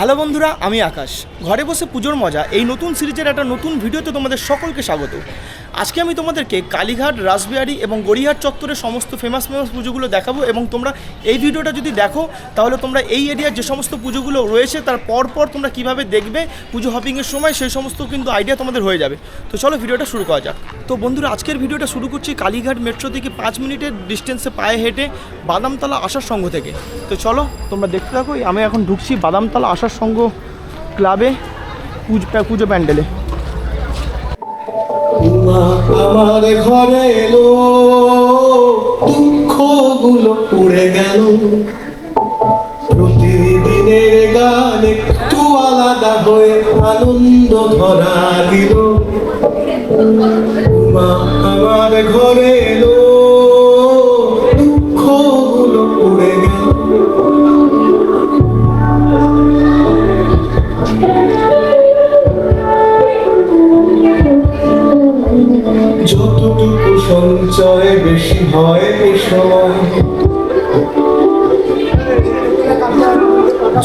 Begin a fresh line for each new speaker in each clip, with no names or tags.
Hello বন্ধুরা, আমি আকাশ। ঘরে বসে পুজোর মজা, এই নতুন সিরিজের একটা নতুন ভিডিওতে তোমাদের সকলকে স্বাগত। আজকে আমি তোমাদেরকে কালীঘাট, রাসবিহারি এবং গড়িয়াহাট চত্বরের সমস্ত ফেমাস ফেমাস পুজোগুলো দেখাবো এবং তোমরা এই ভিডিওটা যদি দেখো, তাহলে তোমরা এই এরিয়ার যে সমস্ত পুজোগুলো রয়েছে, তার পর পর তোমরা কীভাবে দেখবে, পুজো হপিংয়ের সময় সেই সমস্ত কিন্তু আইডিয়া তোমাদের হয়ে যাবে। তো চলো ভিডিওটা শুরু করা যাক। তো বন্ধুরা, আজকের ভিডিওটা শুরু করছি কালীঘাট মেট্রো থেকে পাঁচ মিনিটের ডিস্টেন্সে পায়ে হেঁটে বাদামতলা আসার সঙ্গ থেকে। তো চলো, তোমরা দেখতে থাকো, আমি এখন ঢুকছি বাদামতলা আসার সঙ্গ ক্লাবে পুজো প্যান্ডেলে।
আমার ঘরে এলো। দুঃখগুলো উড়ে গেল। প্রতিদিনের গান একটু আলাদা হয়ে আনন্দ ধরা দিল। মা আমার ঘরে এলো।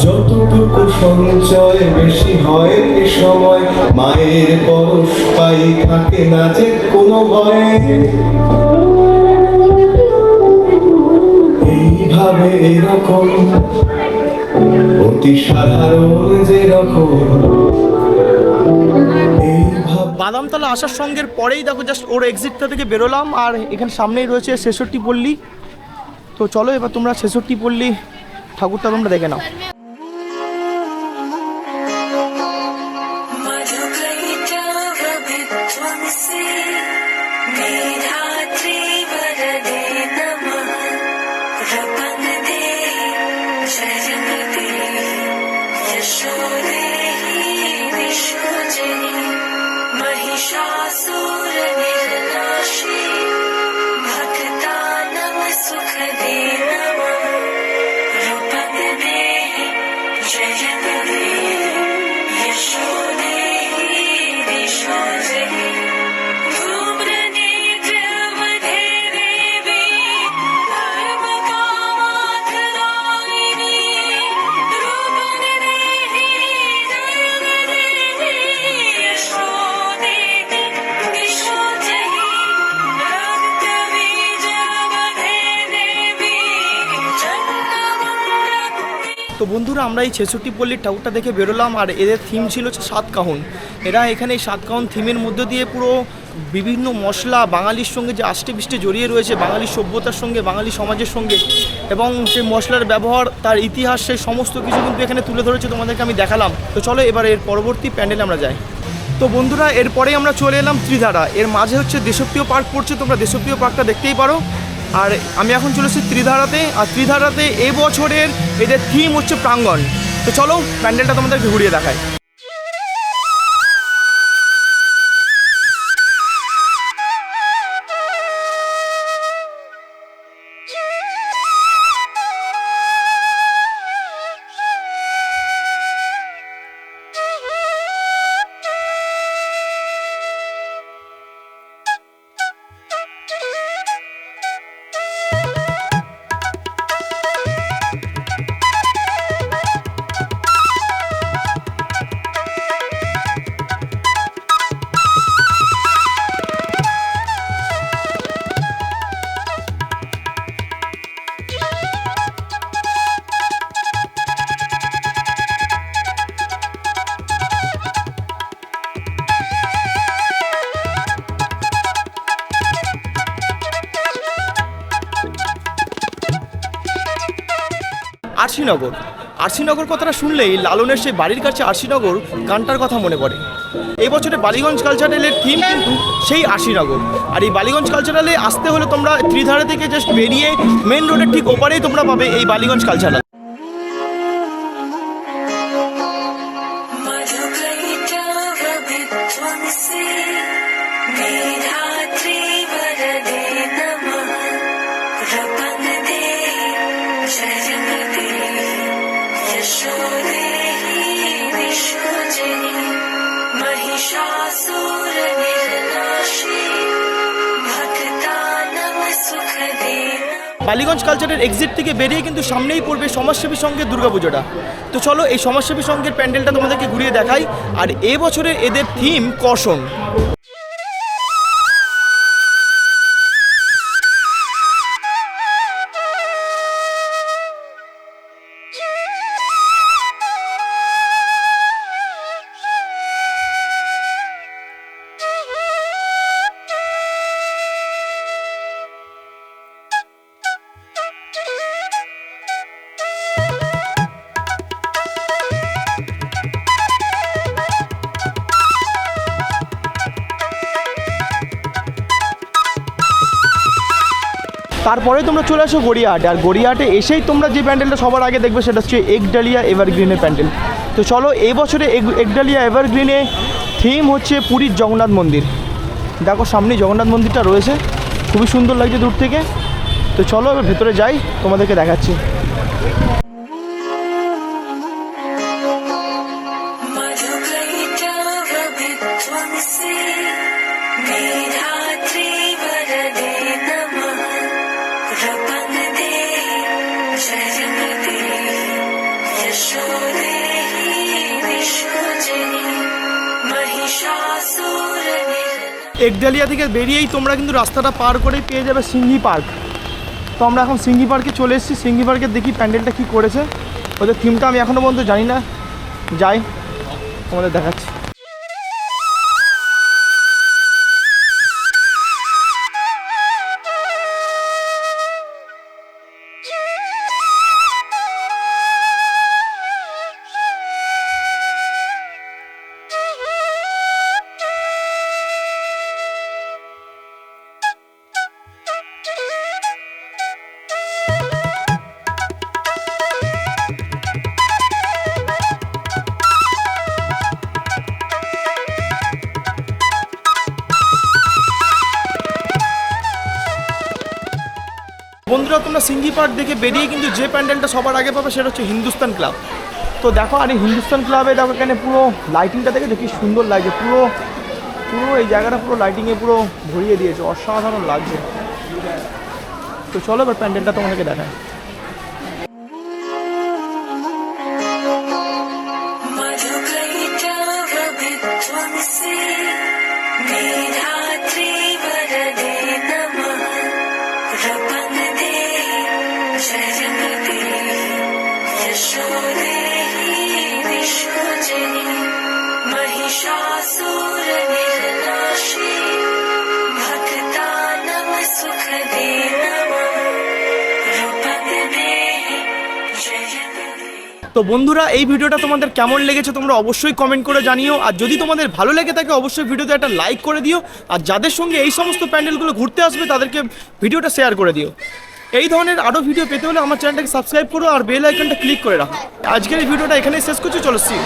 যতটুকু সঞ্চয় বেশি হয় এ সময়, মায়ের পরশ পাই থাকে না যে কোনো ভয়। এইভাবে এরকম, অতি সাধারণ যেরকম, এইভাবে
বাদামতলা আসার সঙ্গে পরেই দেখো জাস্ট ওর এক্সিটটা থেকে বেরোলাম, আর এখানে সামনেই রয়েছে ছেষট্টি পল্লী। তো চলো এবার তোমরা ছেষট্টি পল্লী ঠাকুরটা তোমরা দেখে নাও। change বন্ধুরা, আমরা এই ছেষট্টি পল্লীর ঠাকুরটা দেখে বেরোলাম আর এদের থিম ছিল হচ্ছে সাত কাহন। এরা এখানে এই সাত কাহন থিমের মধ্য দিয়ে পুরো বিভিন্ন মশলা বাঙালির সঙ্গে যে আষ্টে পৃষ্ঠে জড়িয়ে রয়েছে বাঙালি সভ্যতার সঙ্গে বাঙালি সমাজের সঙ্গে এবং সেই মশলার ব্যবহার, তার ইতিহাস, সেই সমস্ত কিছু কিন্তু এখানে তুলে ধরেছে, তোমাদেরকে আমি দেখালাম। তো চলো এবার এর পরবর্তী প্যান্ডেলে আমরা যাই। তো বন্ধুরা, এরপরেই আমরা চলে এলাম ত্রিধারা। এর মাঝে হচ্ছে দেশপ্রিয় পার্ক পড়ছে, তোমরা দেশপ্রিয় পার্কটা দেখতেই পারো। আর আমি এখন চলে এসেছি ত্রিধারাতে, আর ত্রিধারাতে এ বছরের এদের থিম হচ্ছে প্রাঙ্গণ। তো চলো প্যান্ডেলটা তোমাদেরকে ঘুরিয়ে দেখায় আরশিনগর। আরশিনগর কথাটা শুনলেই লালনের সেই বাড়ির কাছে আরশিনগর গানটার কথা মনে পড়ে। এই বছরে বালিগঞ্জ কালচারালের থিম কিন্তু সেই আশিনগর আর এই বালিগঞ্জ কালচারালে আসতে হলে তোমরা ত্রিধারে থেকে জাস্ট বেরিয়ে মেন রোডের ঠিক ওপারেই তোমরা পাবে এই বালিগঞ্জ কালচারাল বালিগঞ্জ কালচারের এক্সিট থেকে বেরিয়ে কিন্তু সামনেই পড়বে সমাজসেবী সঙ্গের দুর্গাপুজোটা। তো চলো এই সমাজসেবী সঙ্গের প্যান্ডেলটা তোমাদেরকে ঘুরিয়ে দেখাই। আর এ বছরে এদের থিম কর্ষণ তারপরে তোমরা চলে আসো গড়িয়াহাটে। আর গড়িয়াহাটে এসেই তোমরা যে প্যান্ডেলটা সবার আগে দেখবে সেটা হচ্ছে একডালিয়া এভারগ্রিনের প্যান্ডেল। তো চলো, এই বছরে এক- একডালিয়া এভারগ্রিনে থিম হচ্ছে পুরীর জগন্নাথ মন্দির। দেখো সামনে জগন্নাথ মন্দিরটা রয়েছে। খুবই সুন্দর লাগছে দূর থেকে। তো চলো, এবার ভেতরে যাই, তোমাদেরকে দেখাচ্ছি। একডালিয়া থেকে বেরিয়েই তোমরা কিন্তু রাস্তাটা পার করেই পেয়ে যাবে সিঙ্গি পার্ক। তো আমরা এখন সিঙ্গি পার্কে চলে এসেছি। সিঙ্গি পার্কে দেখি প্যান্ডেলটা কী করেছে। ওদের থিমটা আমি এখনও পর্যন্ত জানি না। যাই, তোমাদের দেখাচ্ছি। বন্ধুরা তোমরা সিঙ্গি পার্ক দেখে বেরিয়ে কিন্তু যে প্যান্ডেলটা সবার আগে পাবে সেটা হচ্ছে হিন্দুস্তান ক্লাব। তো দেখো, আর এই হিন্দুস্তান ক্লাবে দেখো এখানে পুরো লাইটিংটা দেখে কি সুন্দর লাগছে। পুরো পুরো এই জায়গাটা পুরো লাইটিংয়ে পুরো ভরিয়ে দিয়েছে। অসাধারণ লাগছে। তো চলো এবার প্যান্ডেলটা তোমাদেরকে দেখায়
Yeah.
তো বন্ধুরা, এই ভিডিওটা তোমাদের কেমন লেগেছে তোমরা অবশ্যই কমেন্ট করে জানিও। আর যদি তোমাদের ভালো লেগে থাকে, অবশ্যই ভিডিওতে একটা লাইক করে দিও। আর যাদের সঙ্গে এই সমস্ত প্যান্ডেলগুলো ঘুরতে আসবে, তাদেরকে ভিডিওটা শেয়ার করে দিও। এই ধরনের আরও ভিডিও পেতে হলে আমার চ্যানেলটাকে সাবস্ক্রাইব করো আর বেল আইকনটা ক্লিক করে রাখো। আজকের এই ভিডিওটা এখানেই শেষ করছি, চলো সি